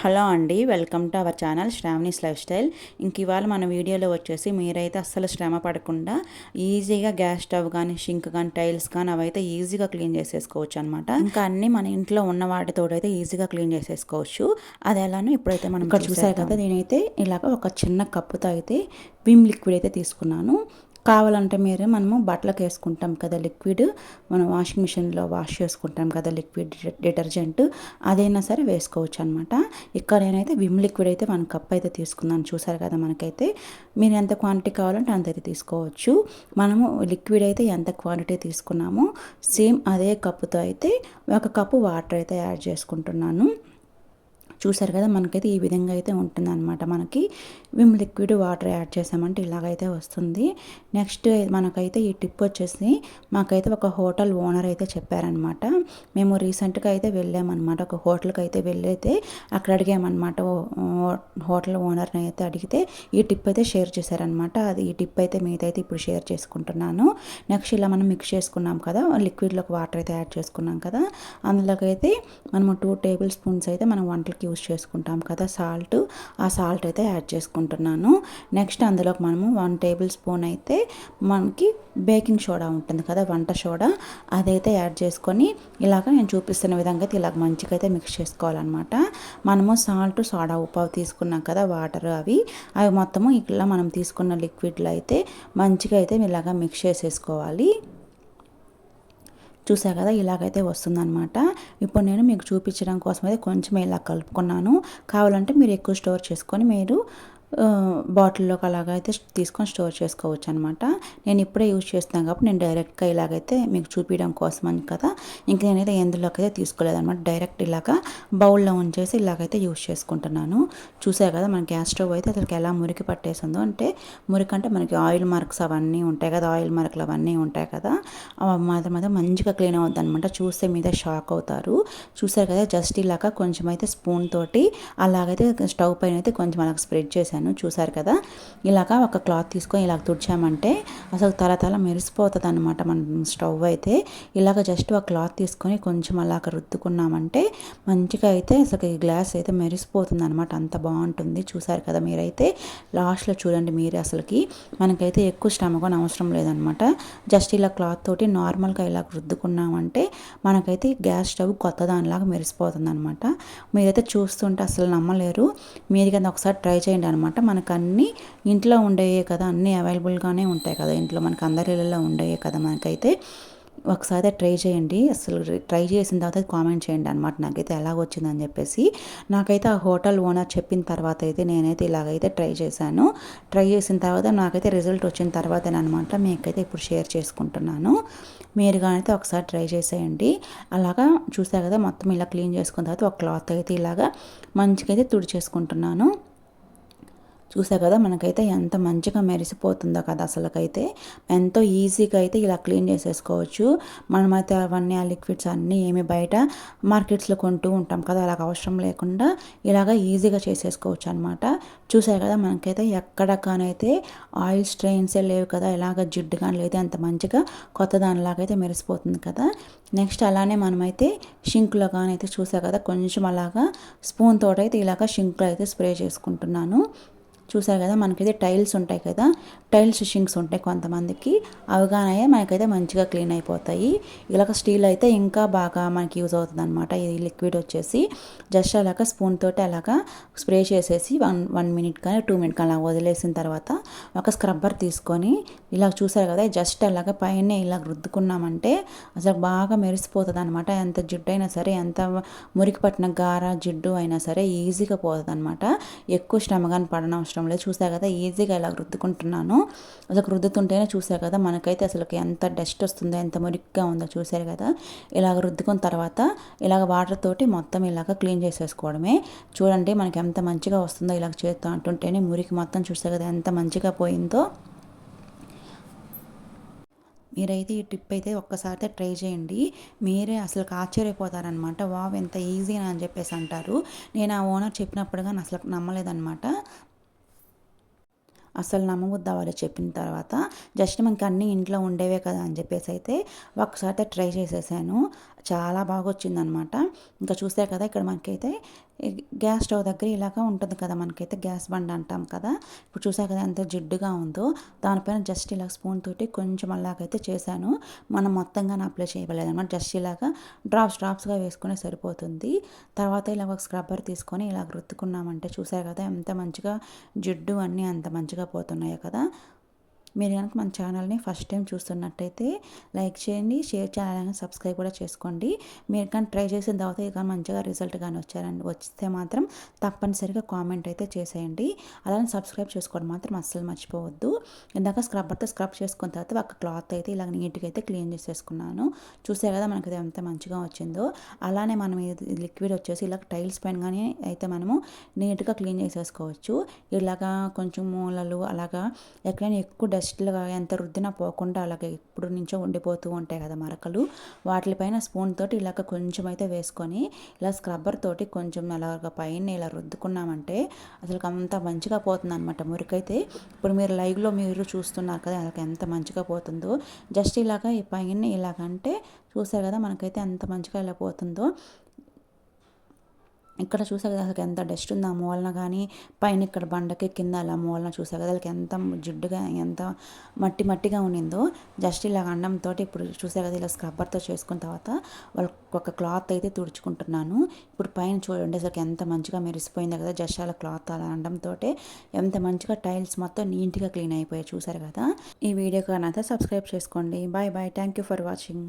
Hello అండి welcome to our channel Shravani's lifestyle. ఇంక ఇవాళ మన వీడియోలో వచ్చేసి మీరైతే అస్సలు శ్రమ పడకుండా ఈజీగా గ్యాస్ స్టవ్ కానీ షింక్ కానీ టైల్స్ కానీ అవైతే ఈజీగా క్లీన్ చేసేసుకోవచ్చు అనమాట ఇంకా అన్ని మన ఇంట్లో ఉన్న వాటితో అయితే ఈజీగా క్లీన్ చేసేసుకోవచ్చు. అది ఎలానో ఇప్పుడైతే మనం ఇక్కడ చూసారు కదా నేనైతే ఇలాగ ఒక చిన్న కప్పుతో అయితే విమ్ లిక్విడ్ అయితే తీసుకున్నాను. కావాలంటే మీరు మనము బట్టలకు వేసుకుంటాం కదా లిక్విడ్. మనం వాషింగ్ మిషన్లో వాష్ చేసుకుంటాం కదా లిక్విడ్ డిటర్జెంట్. అదైనా సరే వేసుకోవచ్చు అనమాట ఇక్కడ నేనైతే విమ్ లిక్విడ్ అయితే వన్ కప్ అయితే తీసుకున్నాను. చూసారు కదా మనకైతే. మీరు ఎంత క్వాంటిటీ కావాలంటే అంత అయితే తీసుకోవచ్చు. మనము లిక్విడ్ అయితే ఎంత క్వాంటిటీ తీసుకున్నామో సేమ్ అదే కప్పుతో అయితే ఒక కప్పు వాటర్ అయితే యాడ్ చేసుకుంటున్నాను. చూసారు కదా మనకైతే ఈ విధంగా అయితే ఉంటుంది అనమాట మనకి విమ్ లిక్విడ్ వాటర్ యాడ్ చేసామంటే ఇలాగైతే వస్తుంది. నెక్స్ట్ మనకైతే ఈ టిప్ వచ్చేసి మాకైతే ఒక హోటల్ ఓనర్ అయితే చెప్పారనమాట మేము రీసెంట్గా అయితే వెళ్ళామన్నమాట. ఒక హోటల్కి అయితే వెళ్ళైతే అక్కడ అడిగామన్నమాట. హోటల్ ఓనర్ని అయితే అడిగితే ఈ టిప్ అయితే షేర్ చేశారనమాట అది ఈ టిప్ అయితే మీదైతే ఇప్పుడు షేర్ చేసుకుంటున్నాను. నెక్స్ట్ ఇలా మనం మిక్స్ చేసుకున్నాం కదా లిక్విడ్లోకి వాటర్ అయితే యాడ్ చేసుకున్నాం కదా అందులోకి అయితే మనము టూ టేబుల్ స్పూన్స్ అయితే మనం వంటలకి యూస్ చేసుకుంటాం కదా సాల్ట్. ఆ సాల్ట్ అయితే యాడ్ చేసుకుంటున్నాను. నెక్స్ట్ అందులోకి మనము వన్ టేబుల్ స్పూన్ అయితే మనకి బేకింగ్ సోడా ఉంటుంది కదా వంట సోడా. అదైతే యాడ్ చేసుకొని ఇలాగ నేను చూపిస్తున్న విధంగా అయితే ఇలాగ మంచిగా అయితే మిక్స్ చేసుకోవాలన్నమాట. మనము సాల్ట్ సోడా ఉప్పు తీసుకున్నాం కదా వాటర్ అవి. అవి మొత్తము ఇట్లా మనం తీసుకున్న లిక్విడ్లో అయితే మంచిగా అయితే ఇలాగ మిక్స్ చేసేసుకోవాలి. చూసా కదా ఇలాగైతే వస్తుందన్నమాట. ఇప్పుడు నేను మీకు చూపించడం కోసం అయితే కొంచెం ఇలా కలుపుకున్నాను. కావాలంటే మీరు ఎక్కువ స్టోర్ చేసుకొని మీరు బాటిల్లోకి అలాగైతే తీసుకొని స్టోర్ చేసుకోవచ్చు అనమాట నేను ఇప్పుడే యూజ్ చేస్తాను కాబట్టి నేను డైరెక్ట్గా ఇలాగైతే మీకు చూపించడం కోసం అని కదా. ఇంక నేనైతే ఎందులోకి అయితే తీసుకోలేదనమాట. డైరెక్ట్ ఇలాగా బౌల్లో ఉంచేసి ఇలాగైతే యూజ్ చేసుకుంటున్నాను. చూసే కదా మన గ్యాస్ స్టవ్ అయితే అసలు ఎలా మురికి పట్టేసిందో. అంటే మురికి అంటే మనకి ఆయిల్ మార్క్స్ అవన్నీ ఉంటాయి కదా ఆయిల్ మార్కులు అవన్నీ ఉంటాయి కదా. మాత్రం మాత్రం మంచిగా క్లీన్ అవుతుంది అనమాట చూస్తే మీద షాక్ అవుతారు. చూసారు కదా జస్ట్ ఇలాగా కొంచెం అయితే స్పూన్ తోటి అలాగైతే స్టవ్ పైన అయితే కొంచెం అలాగ స్ప్రెడ్ చేశాను. చేశాను చూసారు కదా? ఇలాగా ఒక క్లాత్ తీసుకొని ఇలా తుడిచామంటే అసలు తల తల మెరిసిపోతుంది అనమాట మన స్టవ్ అయితే. ఇలాగ జస్ట్ ఒక క్లాత్ తీసుకొని కొంచెం అలాగ రుద్దుకున్నామంటే మంచిగా అయితే అసలు ఈ గ్లాస్ అయితే మెరిసిపోతుంది అనమాట అంత బాగుంటుంది చూసారు కదా మీరైతే? లాస్ట్లో చూడండి మీరే అసలుకి. మనకైతే ఎక్కువ శ్రమ కూడా అవసరం లేదనమాట జస్ట్ ఇలా క్లాత్ తోటి నార్మల్గా ఇలా రుద్దుకున్నామంటే మనకైతే గ్యాస్ స్టవ్ కొత్త దానిలాగా మెరిసిపోతుంది అనమాట మీరైతే చూస్తుంటే అసలు నమ్మలేరు. మీరు కదా ఒకసారి ట్రై చేయండి అనమాట అనమాట మనకు అన్నీ ఇంట్లో ఉండేవే కదా అన్నీ అవైలబుల్గానే ఉంటాయి కదా. ఇంట్లో మనకు అందరి ఇళ్ళలో ఉండేవే కదా మనకైతే. ఒకసారి ట్రై చేయండి. అసలు ట్రై చేసిన తర్వాత కామెంట్ చేయండి అనమాట నాకైతే ఎలాగొచ్చిందని చెప్పేసి. నాకైతే ఆ హోటల్ ఓనర్ చెప్పిన తర్వాత అయితే నేనైతే ఇలాగైతే ట్రై చేశాను. ట్రై చేసిన తర్వాత నాకైతే రిజల్ట్ వచ్చిన తర్వాత అనమాట మీకైతే ఇప్పుడు షేర్ చేసుకుంటున్నాను. మీరు కానీ ఒకసారి ట్రై చేసేయండి. అలాగా చూసా కదా మొత్తం ఇలా క్లీన్ చేసుకున్న తర్వాత ఒక క్లాత్ అయితే ఇలాగా మంచిగా అయితే తుడిచేసుకుంటున్నాను. చూసా కదా మనకైతే ఎంత మంచిగా మెరిసిపోతుందో కదా అసలుకైతే. ఎంతో ఈజీగా అయితే ఇలా క్లీన్ చేసేసుకోవచ్చు. మనమైతే అవన్నీ ఆ లిక్విడ్స్ అన్నీ ఏమి బయట మార్కెట్స్లో కొంటూ ఉంటాం కదా అలాగ అవసరం లేకుండా ఇలాగ ఈజీగా చేసేసుకోవచ్చు అనమాట చూసారు కదా మనకైతే ఎక్కడకానైతే ఆయిల్ స్ట్రెయిన్సే లేవు కదా ఇలాగ జిడ్డు కానీ లేదా అంత మంచిగా కొత్త దానిలాగైతే మెరిసిపోతుంది కదా. నెక్స్ట్ అలానే మనమైతే షింక్లో కానీ అయితే చూసా కదా కొంచెం అలాగా స్పూన్ తోటైతే ఇలాగ షింక్లో అయితే స్ప్రే చేసుకుంటున్నాను. చూసారు కదా మనకైతే టైల్స్ ఉంటాయి కదా టైల్స్ షింక్స్ ఉంటాయి కొంతమందికి. అవగానే మనకైతే మంచిగా క్లీన్ అయిపోతాయి. ఇలాగ స్టీల్ అయితే ఇంకా బాగా మనకి యూజ్ అవుతుంది అనమాట ఈ లిక్విడ్ వచ్చేసి జస్ట్ అలాగ స్పూన్ తోటి అలాగా స్ప్రే చేసేసి వన్ వన్ మినిట్ కానీ టూ మినిట్ కానీ అలా వదిలేసిన తర్వాత ఒక స్క్రబ్బర్ తీసుకొని ఇలా చూసారు కదా జస్ట్ అలాగ పైన ఇలా రుద్దుకున్నామంటే అసలు బాగా మెరిసిపోతుంది అనమాట ఎంత జిడ్డు అయినా సరే ఎంత మురికి పట్టిన గార జిడ్డు అయినా సరే ఈజీగా పోతుంది అనమాట ఎక్కువ శ్రమ పడనవసరం అవసరం లేదు చూసా కదా ఈజీగా ఇలా రుద్దుకుంటున్నాను. అసలు రుద్దుతుంటేనే చూసా కదా మనకైతే అసలు ఎంత డస్ట్ వస్తుందో ఎంత మురికిగా ఉందో చూసారు కదా. ఇలాగ రుద్దుకున్న తర్వాత ఇలాగ వాటర్ తోటి మొత్తం ఇలాగ క్లీన్ చేసేసుకోవడమే. చూడండి మనకి ఎంత మంచిగా వస్తుందో ఇలాగ చేస్తూ అంటుంటేనే మురికి మొత్తం చూసా కదా ఎంత మంచిగా పోయిందో. మీరైతే ఈ టిప్ అయితే ఒక్కసారి ట్రై చేయండి. మీరే అసలు ఆశ్చర్యపోతారనమాట. వావ్ ఎంత ఈజీ అని చెప్పేసి అంటారు. నేను ఆ ఓనర్ చెప్పినప్పుడు కానీ అసలు నమ్మలేదనమాట. అసలు నమ్మవద్దా వాళ్ళు చెప్పిన తర్వాత జస్ట్ మనకి అన్నీ ఇంట్లో ఉండేవే కదా అని చెప్పేసి అయితే ఒకసారి ట్రై చేసేసాను. చాలా బాగా వచ్చిందనమాట. ఇంకా చూసే కదా ఇక్కడ మనకైతే గ్యాస్ స్టవ్ దగ్గర ఇలాగా ఉంటుంది కదా మనకైతే గ్యాస్ బండ అంటాం కదా. ఇప్పుడు చూసా కదా ఎంత జిడ్డుగా ఉందో. దానిపైన జస్ట్ ఇలా స్పూన్ తోటి కొంచెం అలాగైతే చేశాను. మనం మొత్తంగా అప్లై చేయలేదు అనమాట జస్ట్ ఇలాగా డ్రాప్స్ డ్రాప్స్గా వేసుకునే సరిపోతుంది. తర్వాత ఇలా ఒక స్క్రబ్బర్ తీసుకొని ఇలా రుత్తుకున్నామంటే చూసారు కదా ఎంత మంచిగా జిడ్డు అన్నీ అంత మంచిగా పోతున్నాయో కదా. మీరు కనుక మన ఛానల్ని ఫస్ట్ టైం చూస్తున్నట్టయితే లైక్ చేయండి షేర్ చేయాలని సబ్స్క్రైబ్ కూడా చేసుకోండి. మీరు కానీ ట్రై చేసిన తర్వాత ఇక మంచిగా రిజల్ట్ కానీ వచ్చారండి వస్తే మాత్రం తప్పనిసరిగా కామెంట్ అయితే చేసేయండి. అలానే సబ్స్క్రైబ్ చేసుకోవడం మాత్రం అస్సలు మర్చిపోవద్దు. ఇందాక స్క్రబ్బర్తో స్క్రబ్ చేసుకున్న తర్వాత ఒక క్లాత్ అయితే ఇలా నీట్గా అయితే క్లీన్ చేసేసుకున్నాను. చూసే కదా మనకి ఇది ఎంత మంచిగా వచ్చిందో. అలానే మనం లిక్విడ్ వచ్చేసి ఇలా టైల్స్ పైన కానీ అయితే మనము నీట్గా క్లీన్ చేసేసుకోవచ్చు. ఇలాగా కొంచెం మూలలు అలాగా ఎక్కడైనా ఎక్కువ డస్ట్ జస్ట్గా ఎంత రుద్దినా పోకుండా అలాగే ఇప్పుడు నుంచో ఉండిపోతూ ఉంటాయి కదా మరకలు. వాటిపైన స్పూన్ తోటి ఇలాగ కొంచెం అయితే వేసుకొని ఇలా స్క్రబ్బర్ తోటి కొంచెం అలాగ పైన ఇలా రుద్దుకున్నామంటే అసలు అంత మంచిగా పోతుంది అనమాట మురికైతే. ఇప్పుడు మీరు లైవ్లో మీరు చూస్తున్నారు కదా అలాగ ఎంత మంచిగా పోతుందో. జస్ట్ ఇలాగ ఈ పైన ఇలాగంటే చూసారు కదా మనకైతే ఎంత మంచిగా ఇలా పోతుందో. ఇక్కడ చూసా కదా అసలు ఎంత డస్ట్ ఉందో ఆ మూలన కానీ పైన ఇక్కడ బండకి కింద అలా మూలన చూసా కదా వాళ్ళకి ఎంత జిడ్డుగా ఎంత మట్టి మట్టిగా ఉన్నిందో జస్ట్ ఇలా అండంతో ఇప్పుడు చూసా కదా ఇలా స్క్రబ్బర్తో చేసుకున్న తర్వాత వాళ్ళకి ఒక క్లాత్ అయితే తుడుచుకుంటున్నాను. ఇప్పుడు పైన చూడండి అసలు ఎంత మంచిగా మెరిసిపోయింది కదా జస్ట్ అలా క్లాత్ అలా అండంతో ఎంత మంచిగా టైల్స్ మొత్తం నీట్గా క్లీన్ అయిపోయాయి చూసారు కదా. ఈ వీడియో కానీ సబ్స్క్రైబ్ చేసుకోండి. Bye bye thank you for watching